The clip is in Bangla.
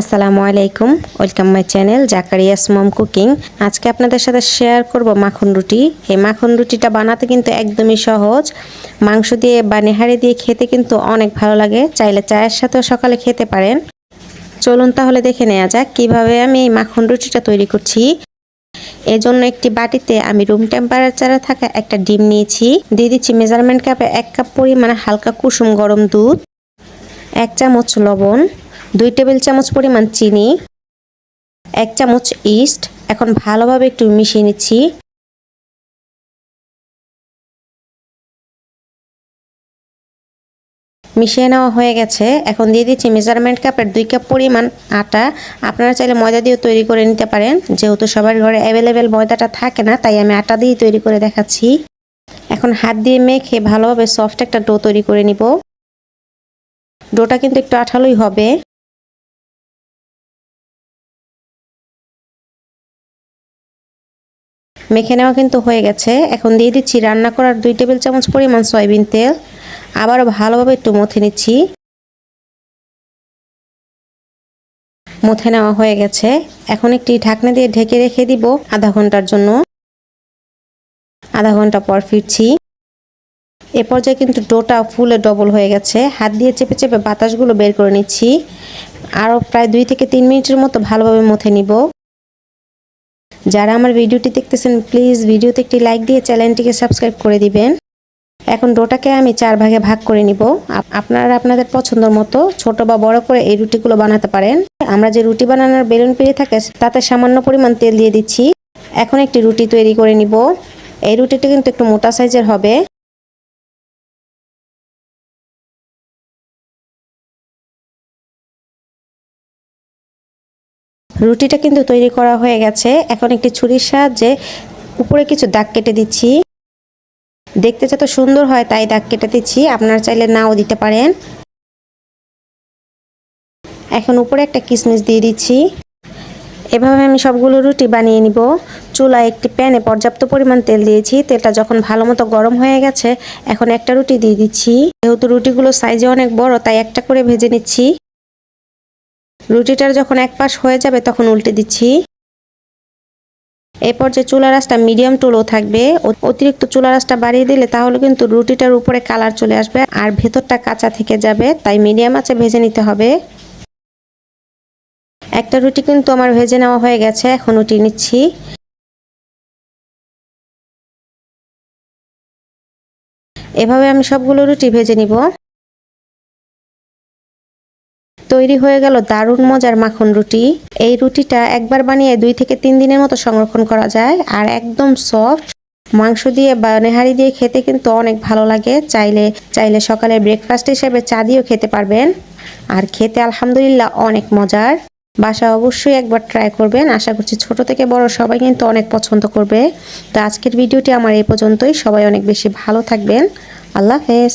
আসসালামু আলাইকুম, welcome my channel Zakaria's mom cooking. আজকে আপনাদের সাথে শেয়ার করব মাখন রুটি। এই মাখন রুটিটা বানাতে কিন্তু একদমই সহজ। মাংস দিয়ে বা নেহারি দিয়ে খেতে কিন্তু অনেক ভালো লাগে। চাইলে চায়ের সাথেও সকালে খেতে পারেন। চলুন তাহলে দেখে নেওয়া যাক কীভাবে আমি এই মাখন রুটিটা তৈরি করছি। এজন্য একটি বাটিতে আমি রুম টেম্পারেচারে থাকা একটা ডিম নিয়েছি। দিয়ে দিচ্ছি মেজারমেন্ট কাপে এক কাপ পরিমাণে হালকা কুসুম গরম দুধ, এক চামচ লবণ দুই টেবিল চামচ পরিমাণ চিনি, এক চামচ ইস্ট, এখন ভালোভাবে একটু মিশিয়ে নিচ্ছি। মিশিয়ে নেওয়া হয়ে গেছে। এখন দিয়ে দিচ্ছি মেজারমেন্ট কাপের দুই কাপ পরিমাণ আটা। আপনারা চাইলে ময়দা দিয়েও তৈরি করে নিতে পারেন। যেহেতু সবার ঘরে অ্যাভেলেবেল ময়দাটা থাকে না, তাই আমি আটা দিয়ে তৈরি করে দেখাচ্ছি। এখন হাত দিয়ে মেখে ভালোভাবে সফট একটা ডো তৈরি করে নিব। ডোটা কিন্তু একটু আঠালোই হবে। মেখে নেওয়া কিন্তু হয়ে গেছে। এখন দিয়ে দিচ্ছি রান্না করার দুই টেবিল চামচ পরিমাণ সয়াবিন তেল। আবারও ভালোভাবে একটু মথে নিচ্ছি। মথে নেওয়া হয়ে গেছে। এখন একটি ঢাকনা দিয়ে ঢেকে রেখে দিব আধা ঘণ্টার জন্য। আধা ঘণ্টা পর ফিরছি। এ পর্যায়ে কিন্তু ডোটা ফুলে ডবল হয়ে গেছে। হাত দিয়ে চেপে চেপে বাতাসগুলো বের করে নিচ্ছি। আরও প্রায় দুই থেকে তিন মিনিটের মতো ভালোভাবে মথে নিব। যারা আমার ভিডিওটি দেখতেছেন প্লিজ ভিডিওতে একটি লাইক দিয়ে চ্যানেলটিকে সাবস্ক্রাইব করে দিবেন। এখন ডোটাকে আমি চার ভাগে ভাগ করে নিব। আপনারা আপনাদের পছন্দ মতো ছোট বা বড় করে এই রুটিগুলো বানাতে পারেন। আমরা যে রুটি বানানোর বেলুন পেয়ে থাকে, তাতে সামান্য পরিমাণ তেল দিয়ে দিচ্ছি। এখন একটি রুটি তৈরি করে নিব। এই রুটিটি কিন্তু একটু মোটা সাইজের হবে। রুটিটা কিন্তু তৈরি করা হয়ে গেছে। এখন একটি ছুরির সাহায্যে উপরে কিছু দাগ কেটে দিচ্ছি। দেখতে যত সুন্দর হয় তাই দাগ কেটে দিচ্ছি। আপনারা চাইলে নাও দিতে পারেন। এখন উপরে একটা কিসমিস দিয়ে দিচ্ছি। এভাবে আমি সবগুলো রুটি বানিয়ে নিব। চুলায় একটি প্যানে পর্যাপ্ত পরিমাণ তেল দিয়েছি। তেলটা যখন ভালো মতো গরম হয়ে গেছে, এখন একটা রুটি দিয়ে দিচ্ছি। যেহেতু রুটিগুলো সাইজে অনেক বড়, তাই একটা করে ভেজে নিচ্ছি। রুটিটার যখন এক পাশ হয়ে যাবে তখন উল্টে দিচ্ছি। এরপর যে চুলা রাসটা মিডিয়াম টুলও থাকবে, অতিরিক্ত চুলা রাসটা বাড়িয়ে দিলে তাহলে কিন্তু রুটিটার উপরে কালার চলে আসবে আর ভেতরটা কাঁচা থেকে যাবে, তাই মিডিয়াম আছে ভেজে নিতে হবে। একটা রুটি কিন্তু আমার ভেজে নেওয়া হয়ে গেছে, এখন উঠিয়ে নিচ্ছি। এভাবে আমি সবগুলো রুটি ভেজে নিব। তৈরি হয়ে গেল দারুণ মজার মাখন রুটি। এই রুটিটা একবার বানিয়ে দুই থেকে তিন দিনের মতো সংরক্ষণ করা যায় আর একদম সফট মাংস দিয়ে বা নেহারি দিয়ে খেতে কিন্তু অনেক ভালো লাগে। চাইলে চাইলে সকালে ব্রেকফাস্ট হিসেবে চা দিয়েও খেতে পারবেন। আর খেতে আলহামদুলিল্লাহ অনেক মজার। বাসা অবশ্যই একবার ট্রাই করবেন। আশা করছি ছোট থেকে বড় সবাই কিন্তু অনেক পছন্দ করবে। তো আজকের ভিডিওটি আমার এই পর্যন্তই। সবাই অনেক বেশি ভালো থাকবেন। আল্লাহ হাফেজ।